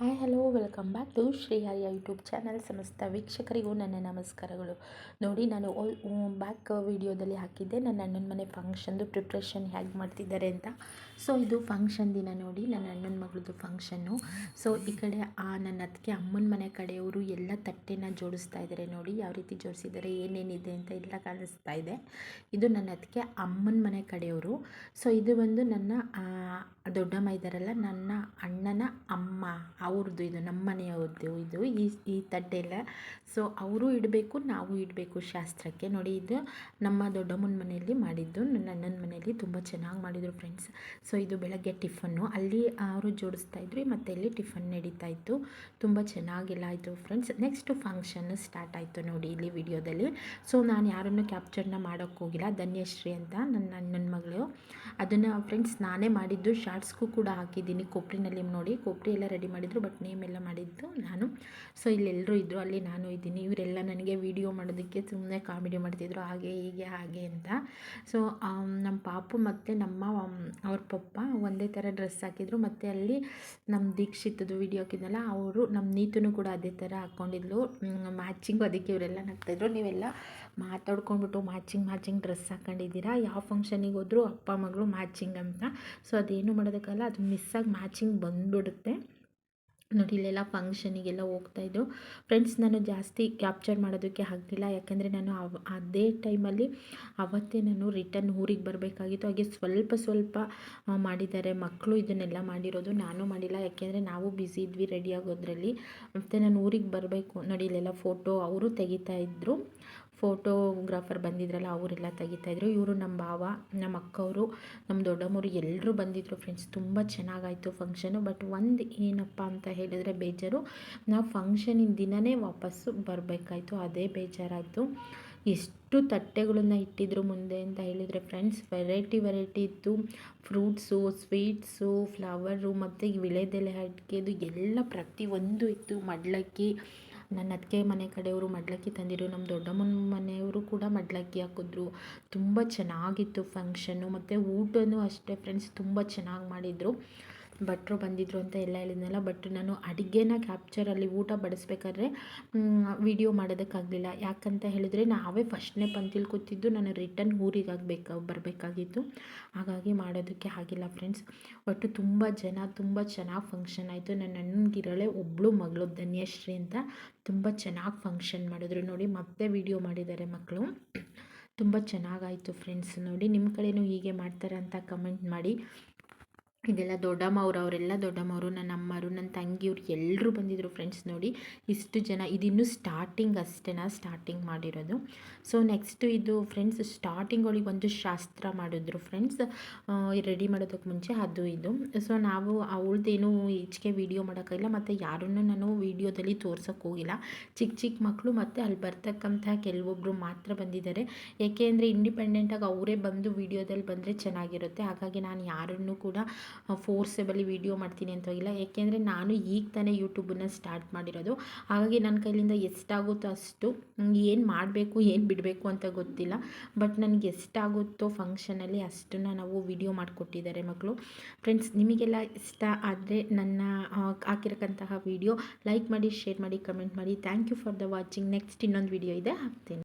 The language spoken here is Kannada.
Hi, hello, welcome back to Shri ಹರಿಯ ಯೂಟ್ಯೂಬ್ ಚಾನಲ್. ಸಮಸ್ತ ವೀಕ್ಷಕರಿಗೂ ನನ್ನ ನಮಸ್ಕಾರಗಳು. ನೋಡಿ, ನಾನು ಓಲ್ ಬ್ಯಾಕ್ ವಿಡಿಯೋದಲ್ಲಿ ಹಾಕಿದ್ದೆ. ನನ್ನ ಅಣ್ಣನ ಮನೆ ಫಂಕ್ಷನ್ದು ಪ್ರಿಪ್ರೇಷನ್ ಹೇಗೆ ಮಾಡ್ತಿದ್ದಾರೆ ಅಂತ. ಸೊ, ಇದು ಫಂಕ್ಷನ್ ದಿನ ನೋಡಿ. ನನ್ನ ಅಣ್ಣನ ಮಗಳದು ಫಂಕ್ಷನ್ನು. ಸೊ, ಈ ಕಡೆ ಆ, ನನ್ನ ಅದಕ್ಕೆ ಅಮ್ಮನ ಮನೆ ಕಡೆಯವರು ಎಲ್ಲ ತಟ್ಟೆನ ಜೋಡಿಸ್ತಾ ಇದ್ದಾರೆ ನೋಡಿ. ಯಾವ ರೀತಿ ಜೋಡಿಸಿದ್ದಾರೆ, ಏನೇನಿದೆ ಅಂತ ಎಲ್ಲ ಕಾಣಿಸ್ತಾ ಇದೆ. ಇದು ನನ್ನ ಅದಕ್ಕೆ ಅಮ್ಮನ ಮನೆ ಕಡೆಯವರು. ಸೊ, ಇದು ಬಂದು ನನ್ನ ದೊಡ್ಡಮ್ಮ ಇದ್ದಾರಲ್ಲ, ನನ್ನ ಅಣ್ಣನ ಅಮ್ಮ ಅವ್ರದ್ದು ಇದು, ನಮ್ಮ ಮನೆಯವ್ರದ್ದು ಇದು, ಈ ಈ ತಟ್ಟೆಲ್ಲ ಸೊ ಅವರು ಇಡಬೇಕು, ನಾವು ಇಡಬೇಕು ಶಾಸ್ತ್ರಕ್ಕೆ. ನೋಡಿ, ಇದು ನಮ್ಮ ದೊಡ್ಡಮ್ಮನ ಮನೆಯಲ್ಲಿ ಮಾಡಿದ್ದು, ನನ್ನ ಅಣ್ಣನ ಮನೆಯಲ್ಲಿ ತುಂಬ ಚೆನ್ನಾಗಿ ಮಾಡಿದರು ಫ್ರೆಂಡ್ಸ್ ಸೊ ಇದು ಬೆಳಗ್ಗೆ ಟಿಫನ್ನು ಅಲ್ಲಿ ಅವರು ಜೋಡಿಸ್ತಾ ಇದ್ರು, ಮತ್ತು ಇಲ್ಲಿ ಟಿಫನ್ ನಡೀತಾ ಇತ್ತು. ತುಂಬ ಚೆನ್ನಾಗಿಲ್ಲ ಆಯಿತು ಫ್ರೆಂಡ್ಸ್ ನೆಕ್ಸ್ಟ್ ಫಂಕ್ಷನ್ ಸ್ಟಾರ್ಟ್ ಆಯಿತು ನೋಡಿ ಇಲ್ಲಿ ವಿಡಿಯೋದಲ್ಲಿ. ಸೊ ನಾನು ಯಾರನ್ನು ಕ್ಯಾಪ್ಚರ್ನ ಮಾಡೋಕ್ಕೋಗಿಲ್ಲ ಧನ್ಯಶ್ರೀ ಅಂತ ನನ್ನ ಅಣ್ಣನ ಮಗಳು. ಅದನ್ನು ಫ್ರೆಂಡ್ಸ್ ನಾನೇ ಮಾಡಿದ್ದು. ಶಾರ್ಟ್ಸ್ಗೂ ಕೂಡ ಹಾಕಿದ್ದೀನಿ. ಕೊಬ್ಬರಿನಲ್ಲಿ ನೋಡಿ ಕೊಬ್ಬರಿ ಎಲ್ಲ ರೆಡಿ ಮಾಡಿದ್ರು. ಬಟ್ ನೇಮ್ ಎಲ್ಲ ಮಾಡಿದ್ದು ನಾನು. ಸೊ ಇಲ್ಲೆಲ್ಲರೂ ಇದ್ದರು ಅಲ್ಲಿ ನಾನು ಇದ್ದೀನಿ. ಇವರೆಲ್ಲ ನನಗೆ ವಿಡಿಯೋ ಮಾಡೋದಕ್ಕೆ ಸುಮ್ಮನೆ ಕಾಮಿಡಿ ಮಾಡ್ತಿದ್ರು, ಹಾಗೆ ಹೀಗೆ, ಹಾಗೆ ಅಂತ. ಸೊ ನಮ್ಮ ಪಾಪು ಮತ್ತು ನಮ್ಮ ಅವ್ರ ಪಪ್ಪ ಒಂದೇ ಥರ ಡ್ರೆಸ್ ಹಾಕಿದ್ರು. ಮತ್ತು ಅಲ್ಲಿ ನಮ್ಮ ದೀಕ್ಷಿತದ್ದು ವೀಡಿಯೋ ಹಾಕಿದ್ನಲ್ಲ, ಅವರು ನಮ್ಮ ನೀತನು ಕೂಡ ಅದೇ ಥರ ಹಾಕ್ಕೊಂಡಿದ್ಲು ಮ್ಯಾಚಿಂಗು ಅದಕ್ಕೆ ಇವರೆಲ್ಲ ನಗ್ತಾಯಿದ್ರು ನೀವೆಲ್ಲ ಮಾತಾಡ್ಕೊಂಡ್ಬಿಟ್ಟು ಮ್ಯಾಚಿಂಗ್ ಮ್ಯಾಚಿಂಗ್ ಡ್ರೆಸ್ ಹಾಕೊಂಡಿದ್ದೀರಾ? ಯಾವ ಫಂಕ್ಷನಿಗೆ ಹೋದರೂ ಅಪ್ಪ, ಮಗಳು ಮ್ಯಾಚಿಂಗ್ ಅಂತ. ಸೊ ಅದೇನು ಮಾಡೋದಕ್ಕಲ್ಲ, ಅದು ಮಿಸ್ಸಾಗಿ ಮ್ಯಾಚಿಂಗ್ ಬಂದುಬಿಡುತ್ತೆ. ನೋಡಿ, ಇಲ್ಲೆಲ್ಲ ಫಂಕ್ಷನಿಗೆಲ್ಲ ಹೋಗ್ತಾಯಿದ್ರು ಫ್ರೆಂಡ್ಸ್ ನಾನು ಜಾಸ್ತಿ ಕ್ಯಾಪ್ಚರ್ ಮಾಡೋದಕ್ಕೆ ಆಗಲಿಲ್ಲ. ಯಾಕೆಂದರೆ ನಾನು ಅವ, ಅದೇ ಟೈಮಲ್ಲಿ ಅವತ್ತೇ ನಾನು ರಿಟರ್ನ್ ಊರಿಗೆ ಬರಬೇಕಾಗಿತ್ತು. ಹಾಗೆ ಸ್ವಲ್ಪ ಸ್ವಲ್ಪ ಮಾಡಿದ್ದಾರೆ. ಮಕ್ಕಳು ಇದನ್ನೆಲ್ಲ ಮಾಡಿರೋದು ನಾನು ಮಾಡಿಲ್ಲ. ಯಾಕೆಂದರೆ ನಾವು ಬ್ಯುಸಿ ಇದ್ವಿ ರೆಡಿ ಆಗೋದ್ರಲ್ಲಿ. ಮತ್ತು ನಾನು ಊರಿಗೆ ಬರಬೇಕು. ನೋಡಿ, ಇಲ್ಲೆಲ್ಲ ಫೋಟೋ ಅವರು ತೆಗಿತಾ ಇದ್ದರು ಫೋಟೋಗ್ರಾಫರ್ ಬಂದಿದ್ರಲ್ಲ, ಅವರೆಲ್ಲ ತೆಗಿತಾಯಿದ್ರು ಇವರು ನಮ್ಮ ಭಾವ ನಮ್ಮ ಅಕ್ಕವರು ನಮ್ಮ ದೊಡ್ಡಮ್ಮರು ಎಲ್ಲರೂ ಬಂದಿದ್ದರು ಫ್ರೆಂಡ್ಸ್ ತುಂಬ ಚೆನ್ನಾಗಾಯಿತು ಫಂಕ್ಷನು ಬಟ್ ಒಂದು ಏನಪ್ಪ ಅಂತ ಹೇಳಿದರೆ ಬೇಜಾರು. ನಾವು ಫಂಕ್ಷನಿನ ದಿನವೇ ವಾಪಸ್ಸು ಬರಬೇಕಾಯ್ತು. ಅದೇ ಬೇಜಾರಾಯಿತು. ಎಷ್ಟು ತಟ್ಟೆಗಳನ್ನು ಇಟ್ಟಿದ್ರು ಮುಂದೆ ಅಂತ ಹೇಳಿದರೆ ಫ್ರೆಂಡ್ಸ್ ವೆರೈಟಿ ವೆರೈಟಿ ಇತ್ತು. ಫ್ರೂಟ್ಸು ಸ್ವೀಟ್ಸು ಫ್ಲವರು ಮತ್ತು ವಿಳೆದೆಲೆ ಅಡಿಕೆದು ಎಲ್ಲ ಪ್ರತಿಯೊಂದು ಇತ್ತು. ಮಡ್ಲಕ್ಕಿ ನನ್ನ ಅತ್ತಿಗೆ ಮನೆ ಕಡೆಯವರು ಮಡ್ಲಕ್ಕಿ ತಂದಿರು ನಮ್ಮ ದೊಡ್ಡಮ್ಮನ ಮನೆಯವರು ಕೂಡ ಮಡ್ಲಕ್ಕಿ ಹಾಕಿದ್ರು. ತುಂಬ ಚೆನ್ನಾಗಿತ್ತು ಫಂಕ್ಷನ್ನು ಮತ್ತು ಊಟನೂ ಅಷ್ಟೇ ಫ್ರೆಂಡ್ಸ್ ತುಂಬ ಚೆನ್ನಾಗಿ ಮಾಡಿದರು. ಭಟ್ರು ಬಂದಿದ್ರು ಅಂತ ಎಲ್ಲ ಹೇಳಿದ್ನಲ್ಲ ಬಟ್ ನಾನು ಅಡುಗೆನ ಕ್ಯಾಪ್ಚರಲ್ಲಿ ಊಟ ಬಡಿಸ್ಬೇಕಾದ್ರೆ ವಿಡಿಯೋ ಮಾಡೋದಕ್ಕಾಗಲಿಲ್ಲ. ಯಾಕಂತ ಹೇಳಿದ್ರೆ ನಾವೇ ಫಸ್ಟ್ನೇ ಪಂಕ್ತಿಲಿ ಕೂತಿದ್ದು ನಾನು ರಿಟರ್ನ್ ಊರಿಗೆ ಆಗಬೇಕು ಬರಬೇಕಾಗಿತ್ತು. ಹಾಗಾಗಿ ಮಾಡೋದಕ್ಕೆ ಆಗಿಲ್ಲ ಫ್ರೆಂಡ್ಸ್ ಒಟ್ಟು ತುಂಬ ಜನ, ತುಂಬ ಚೆನ್ನಾಗಿ ಫಂಕ್ಷನ್ ಆಯಿತು. ನನ್ನ ಅಣ್ಣನಿಗಿರಳೆ ಒಬ್ಬಳು ಮಗಳು, ಧನ್ಯಶ್ರೀ ಅಂತ ತುಂಬ ಚೆನ್ನಾಗಿ ಫಂಕ್ಷನ್ ಮಾಡಿದ್ರು. ನೋಡಿ, ಮತ್ತೆ ವಿಡಿಯೋ ಮಾಡಿದ್ದಾರೆ ಮಕ್ಕಳು. ತುಂಬ ಚೆನ್ನಾಗಾಯಿತು ಫ್ರೆಂಡ್ಸ್ ನೋಡಿ ನಿಮ್ಮ ಕಡೆಯೂ ಹೀಗೆ ಮಾಡ್ತಾರೆ ಅಂತ ಕಮೆಂಟ್ ಮಾಡಿ. ಇದೆಲ್ಲ ದೊಡ್ಡಮ್ಮವ್ರು, ಅವರೆಲ್ಲ ದೊಡ್ಡಮ್ಮವರು, ನನ್ನ ಅಮ್ಮರು, ನನ್ನ ತಂಗಿಯವ್ರು ಎಲ್ಲರೂ ಬಂದಿದ್ದರು ಫ್ರೆಂಡ್ಸ್ ನೋಡಿ. ಇಷ್ಟು ಜನ, ಇದಿನ್ನೂ ಸ್ಟಾರ್ಟಿಂಗ್ ಅಷ್ಟೇನಾ ಸ್ಟಾರ್ಟಿಂಗ್ ಮಾಡಿರೋದು. ಸೊ ನೆಕ್ಸ್ಟು ಇದು ಫ್ರೆಂಡ್ಸ್ ಸ್ಟಾರ್ಟಿಂಗ್ ಒಳಗೆ ಒಂದು ಶಾಸ್ತ್ರ ಮಾಡಿದ್ರು ಫ್ರೆಂಡ್ಸ್ ರೆಡಿ ಮಾಡೋದಕ್ಕೆ ಮುಂಚೆ ಅದು ಇದು. ಸೊ ನಾವು ಅವಳದೇನು ಈಚೆಗೆ ವೀಡಿಯೋ ಮಾಡೋಕ್ಕಾಗಿಲ್ಲ ಮತ್ತು ಯಾರನ್ನೂ ನಾನು ವೀಡಿಯೋದಲ್ಲಿ ತೋರ್ಸೋಕ್ಕೆ ಹೋಗಿಲ್ಲ. ಚಿಕ್ಕ ಚಿಕ್ಕ ಮಕ್ಕಳು ಮತ್ತು ಅಲ್ಲಿ ಬರ್ತಕ್ಕಂಥ ಕೆಲವೊಬ್ಬರು ಮಾತ್ರ ಬಂದಿದ್ದಾರೆ. ಏಕೆ ಅಂದರೆ ಇಂಡಿಪೆಂಡೆಂಟಾಗಿ ಅವರೇ ಬಂದು ವೀಡಿಯೋದಲ್ಲಿ ಬಂದರೆ ಚೆನ್ನಾಗಿರುತ್ತೆ. ಹಾಗಾಗಿ ನಾನು ಯಾರನ್ನೂ ಕೂಡ ಫೋರ್ಸೆಬಲಿ ವೀಡಿಯೋ ಮಾಡ್ತೀನಿ ಅಂತ ಹೋಗಿಲ್ಲ ಏಕೆಂದರೆ ನಾನು ಈಗ ತಾನೇ ಯೂಟ್ಯೂಬನ್ನು ಸ್ಟಾರ್ಟ್ ಮಾಡಿರೋದು. ಹಾಗಾಗಿ ನನ್ನ ಕೈಲಿಂದ ಎಷ್ಟಾಗುತ್ತೋ ಅಷ್ಟು ಏನು ಮಾಡಬೇಕು, ಏನು ಬಿಡಬೇಕು ಅಂತ ಗೊತ್ತಿಲ್ಲ. ಬಟ್ ನನಗೆ ಎಷ್ಟಾಗುತ್ತೋ ಫಂಕ್ಷನಲ್ಲಿ ಅಷ್ಟನ್ನ ನಾವು ವಿಡಿಯೋ ಮಾಡಿಕೊಟ್ಟಿದ್ದಾರೆ ಮಕ್ಕಳು ಫ್ರೆಂಡ್ಸ್ ನಿಮಗೆಲ್ಲ ಇಷ್ಟ ಆದರೆ ನನ್ನ ಹಾಕಿರಕ್ಕಂತಹ ವಿಡಿಯೋ ಲೈಕ್ ಮಾಡಿ ಶೇರ್ ಮಾಡಿ ಕಮೆಂಟ್ ಮಾಡಿ. Thank you for the watching next ಇನ್ನೊಂದು ವಿಡಿಯೋ ಇದೆ. ಹಾಕ್ತೀನಿ.